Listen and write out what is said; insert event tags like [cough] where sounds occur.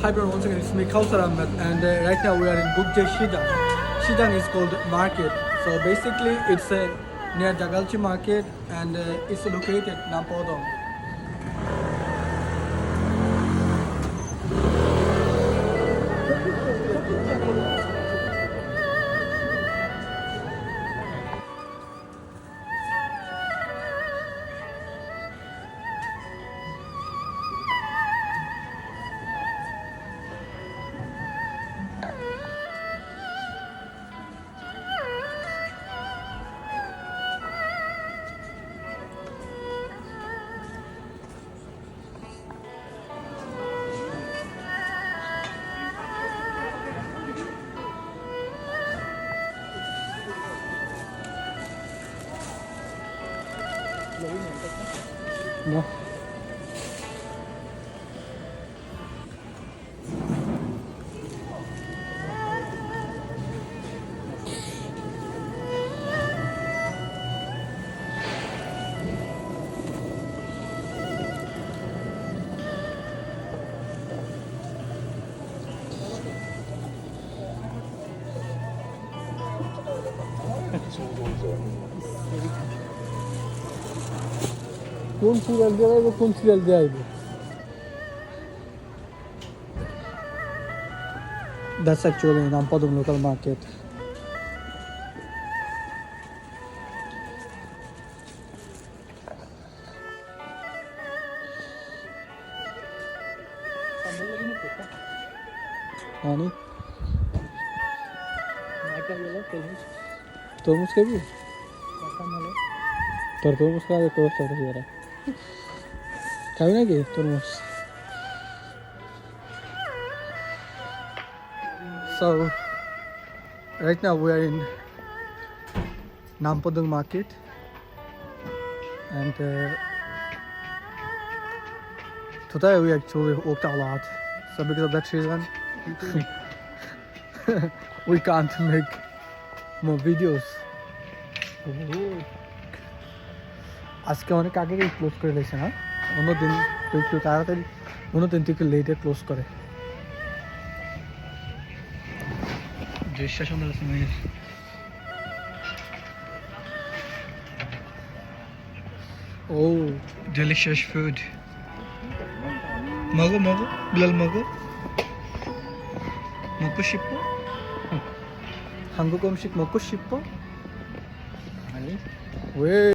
Hi everyone, once again it's me Kausar Ahmed and uh, right now we are in Bukje Shidang. Shidang is called market. So basically it's uh, near Jagalchi market and uh, it's located No. It's all going on. কোন serial দিয়ে আইব কোন serial দিয়ে আইব That's actually in Ampadum local market. Yani তরমুজ খাবি তোর তরমুজ খাওয়া দেখতে পাচ্ছ ওরা খাবি নাকি তরমুজ So, right now we are in Nampadung market and uh, today we actually walked a lot. So because of that reason, [laughs] we can't make more videos. আজকে অনেক আগে ক্লোজ করে দিয়েছে না অন্যদিন তো একটু তাড়াতাড়ি অন্যদিন তো একটু লেটে ক্লোজ করে দৃশ্য সুন্দর আছে মেয়ের ও delicious food 먹어 먹어 빌랄 먹어 먹고 싶어? 한국 음식 먹고 싶어? 아니 왜